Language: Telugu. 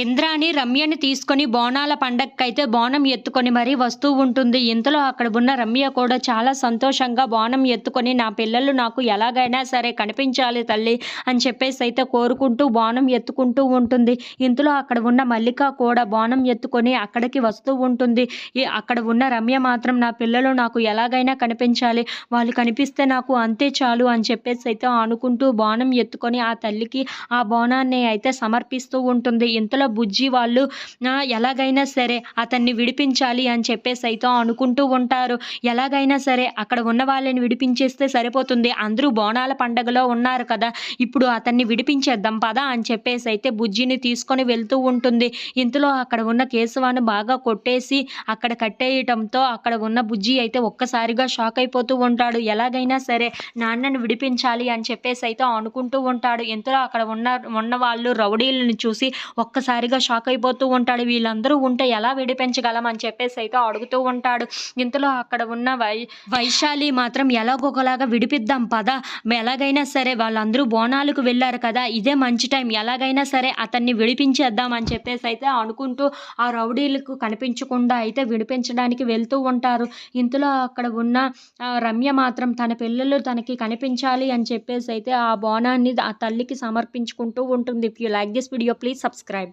ఇంద్రాణి రమ్యని తీసుకొని బోనాల పండక్కైతే బోనం ఎత్తుకొని మరీ వస్తూ ఉంటుంది. ఇంతలో అక్కడ ఉన్న రమ్య కూడా చాలా సంతోషంగా బోనం ఎత్తుకొని నా పిల్లలు నాకు ఎలాగైనా సరే కనిపించాలి తల్లి అని చెప్పేసి అయితే కోరుకుంటూ బోనం ఎత్తుకుంటూ ఉంటుంది. ఇంతలో అక్కడ ఉన్న మల్లిక కూడా బోనం ఎత్తుకొని అక్కడికి వస్తూ ఉంటుంది. అక్కడ ఉన్న రమ్య మాత్రం నా పిల్లలు నాకు ఎలాగైనా కనిపించాలి వాళ్ళు కనిపిస్తే నాకు అంతే చాలు అని చెప్పేసి అయితే అనుకుంటూ బోనం ఎత్తుకొని ఆ తల్లికి ఆ బోనాన్ని అయితే సమర్పిస్తూ ఉంటుంది. ఇంతలో బుజ్జి వాళ్ళు ఎలాగైనా సరే అతన్ని విడిపించాలి అని చెప్పేసి అయితే అనుకుంటూ ఉంటారు. ఎలాగైనా సరే అక్కడ ఉన్న వాళ్ళని విడిపించేస్తే సరిపోతుంది. అందరూ బోనాల పండగలో ఉన్నారు కదా ఇప్పుడు అతన్ని విడిపించేద్దాం పదా అని చెప్పేసి అయితే బుజ్జిని తీసుకొని వెళ్తూ ఉంటుంది. ఇంతలో అక్కడ ఉన్న కేశవాన్ని బాగా కొట్టేసి అక్కడ కట్టేయటంతో అక్కడ ఉన్న బుజ్జి అయితే ఒక్కసారిగా షాక్ అయిపోతూ ఉంటాడు. ఎలాగైనా సరే నాన్నని విడిపించాలి అని చెప్పేసి అయితే అనుకుంటూ ఉంటాడు. ఇంతలో అక్కడ ఉన్న ఉన్న వాళ్ళు రౌడీలను చూసి ఒక్క ఒక్కసారిగా షాక్ అయిపోతూ ఉంటాడు. వీళ్ళందరూ ఉంటే ఎలా విడిపించగలం అని చెప్పేసి అయితే అడుగుతూ ఉంటాడు. ఇంతలో అక్కడ ఉన్న వై వైశాలి మాత్రం ఎలాగొకలాగా విడిపిద్దాం పద. ఎలాగైనా సరే వాళ్ళందరూ బోనాలకు వెళ్ళారు కదా. ఇదే మంచి టైం. ఎలాగైనా సరే అతన్ని విడిపించేద్దాం అని చెప్పేసి అయితే అనుకుంటూ ఆ రౌడీలకు కనిపించకుండా అయితే విడిపించడానికి వెళ్తూ ఉంటారు. ఇంతలో అక్కడ ఉన్న ఆ, రమ్య మాత్రం తన పిల్లలు తనకి కనిపించాలి అని చెప్పేసి అయితే ఆ బోనాన్ని ఆ తల్లికి సమర్పించుకుంటూ ఉంటుంది. If you like this video please subscribe